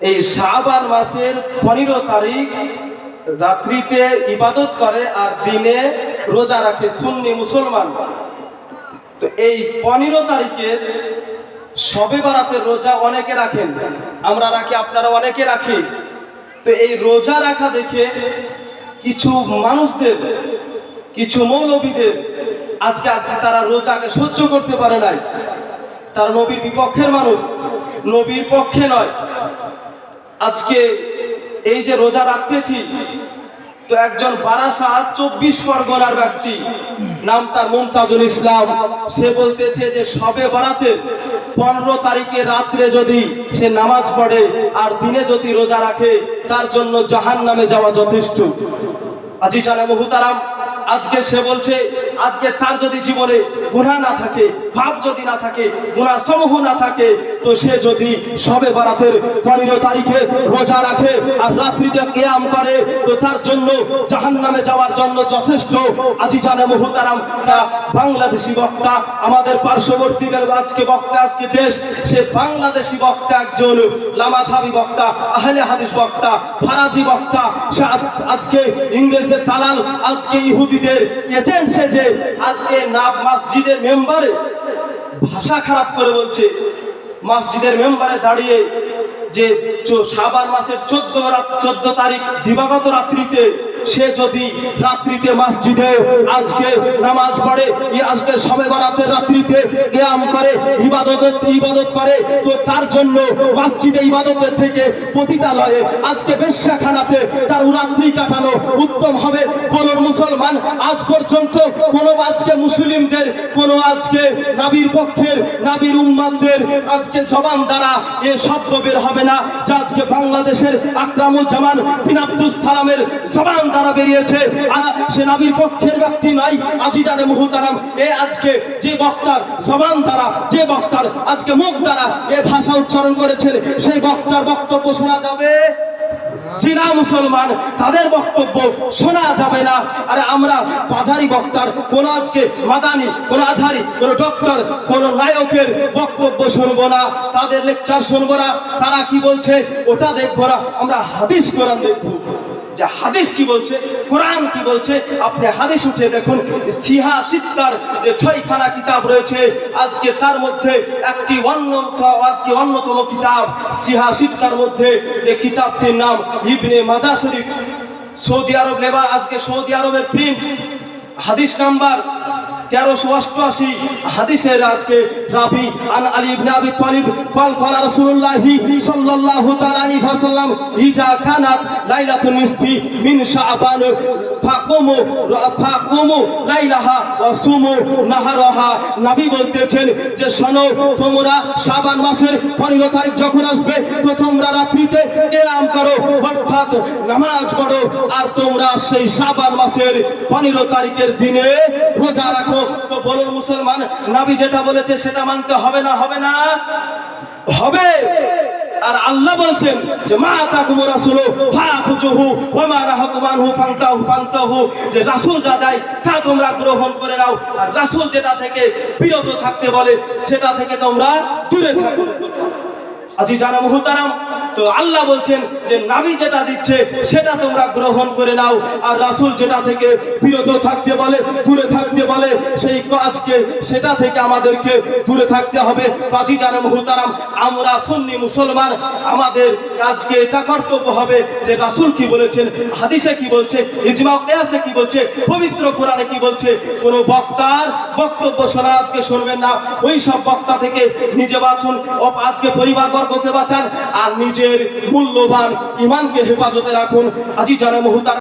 এই শাহবান মাসের পনেরো তারিখ রাত্রিতে ইবাদত করে আর দিনে রোজা রাখে সুন্নি মুসলমান। তো এই পনেরো তারিখের সবে বারাতে রোজা অনেকে রাখেন, আমরা রাখি, আপনারা অনেকে রাখি। তো এই রোজা রাখা দেখে কিছু মানুষদের, কিছু মৌলবীদের আজকে আজকে তারা রোজাকে সহ্য করতে পারে নাই। তারা নবীর বিপক্ষের মানুষ, নবীর পক্ষে নয় আজকে এই যে রোজা রাখতেছি, তো একজন বারাসা চব্বিশ পরগনার ব্যক্তি, নাম তার মুমতাজুল ইসলাম, সে বলতেছে যে সবে বারাতে পনেরো তারিখে রাত্রে যদি সে নামাজ পড়ে আর দিনে যদি রোজা রাখে, তার জন্য জাহান নামে যাওয়া যথেষ্ট। আজি জানে মহুতারাম, আজকে সে বলছে আজকে তার যদি জীবনে গুণা না থাকে ভাব যদি না থাকে গুণা সমূহ না থাকে, তো সে যদি সবে বারাতের পনেরো তারিখে রোজা রাখে আর রাত্রিতে কেয়াম করে, তো তার জন্য জাহান নামে যাওয়ার জন্য যথেষ্ট আজি জানে মুহুতারাম, তা বাংলাদেশি বক্তা, আমাদের পার্শ্ববর্তী আজকে বক্তা, আজকে দেশ, সে বাংলাদেশি বক্তা, একজন লামাঝাবি বক্তা, আহলে হাদিস বক্তা, ফারাজি বক্তা, সে আজকে ইংরেজদের দালাল, আজকে ইহুদিদের এজেন্ট সেজে আজকে না মসজিদের মেম্বারে ভাষা খারাপ করে বলছে। মসজিদের মেম্বারে দাঁড়িয়ে যে শাবান মাসের চোদ্দ রাত চোদ্দ তারিখ দিবাগত রাত্রিতে সে যদি রাত্রিতে মসজিদে আজকে নামাজ পড়ে আজকে সবে বারাতের রাত্রিতে কেয়াম করে, ইবাদত ইবাদত করে, তো তার জন্য মসজিদে ইবাদতের থেকে পতিতালয়ে আজকে বেশ্যাখানাতে তার রাত্রি কাটানো উত্তম হবে। কোন মুসলমান আজ পর্যন্ত কোন আজকে মুসলিমদের, কোন আজকে নাবির পক্ষের, নাবির উম্মাদের আজকে জবান দ্বারা এ শব্দ বের হবে না। যা আজকে বাংলাদেশের আকরামুজ্জামান বিন আব্দুল সালামের জবান দ্বারা বেরিয়েছে। সে নাবির পক্ষের ব্যক্তি নয় আজি জানে মুহুতারাম। এ আজকে যে বক্তার জবান দ্বারা যে বক্তার আজকে মুখ দ্বারা এ ভাষা উচ্চারণ করেছেন, সেই বক্তার বক্তব্য শোনা যাবে? চীনা মুসলমান, তাদের বক্তব্য শোনা যাবে না। আরে আমরা বাজারি বক্তার, কোন আজকে মাদানি, কোন আঝারি কোন ডক্টর, কোন নায়কের বক্তব্য শুনব না, তাদের লেকচার শুনব না। তারা কি বলছে? ওটা দেখব না, আমরা হাদিস কোরআন দেখব। যে হাদিস কি বলছে, কোরআন কি বলছে, আপনি হাদিস উঠে দেখুন, সিহা সিত্তার যে ছয়খানা কিতাব রয়েছে, আজকে তার মধ্যে একটি অন্য আজকে অন্যতম কিতাব, সিহা সিত্তার মধ্যে যে কিতাবটির নাম ইবনে মাজা শরীফ। সৌদি আরব নেবা আজকে সৌদি আরবের প্রিন্ট হাদিস নাম্বার তেরোশো অষ্টআশি হাদিসের আজকে রাবি আন আলী ইবনে আবি তালিব قال قال رسول الله صلى الله تعالى عليه وسلم إذا كانت ليلة النصف من شعبان فقوموا فقوموا ليلها وصوموا نهارها নবী বলতেছেন যে শোনো তোমরা শাবান মাসের পনেরো তারিখ যখন আসবে তো তোমরা রাত্রিতে এলাম করো, অর্থাৎ নামাজ পড়ো। আর তোমরা সেই শাবান মাসের পনেরো তারিখের দিনে রোজা রাখো। তো বলুন মুসলমান, নাবি যেটা বলেছে সেটা মানতে হবে না হবে না? হবে। আর আল্লাহ বলছেন যে, মা তাকুম রাসূল ফাকুজুহু ওয়া মা নাহাকুম আনহু ফান্তাহু ফান্তাহু। যে রাসূল যা দেয়, তা তোমরা গ্রহণ করে নাও। আর রাসূল যেটা থেকে বিরত থাকতে বলে, সেটা থেকে তোমরা দূরে থাকো। আজি জানা মুহতারাম তো আল্লাহ বলছেন যে নাবি যেটা দিচ্ছে, সেটা তোমরা গ্রহণ করে নাও। আর রাসূল যেটা থেকে বিরত থাকতে বলে, দূরে থাকতে বলে, সেই কাজকে, সেটা থেকে আমাদেরকে দূরে থাকতে হবে। কাজী জানা মুহতারাম আমরা সুন্নি মুসলমান, আমাদের আজকে এটা কর্তব্য হবে যে রাসূল কি বলেছেন, হাদিসে কি বলছে, ইজমা কিয়াসে কি বলছে, পবিত্র কোরআনে কি বলছে, কোন বক্তার বক্তব্য শোনা আজকে শুনবেন না। ওই সব বক্তা থেকে নিজে বাঁচুন আজকে পরিবার বর্গকে বাঁচান, আর মূল্যবান ইমানকে হেফাজতে রাখুন। আজি যারা মুহূর্ত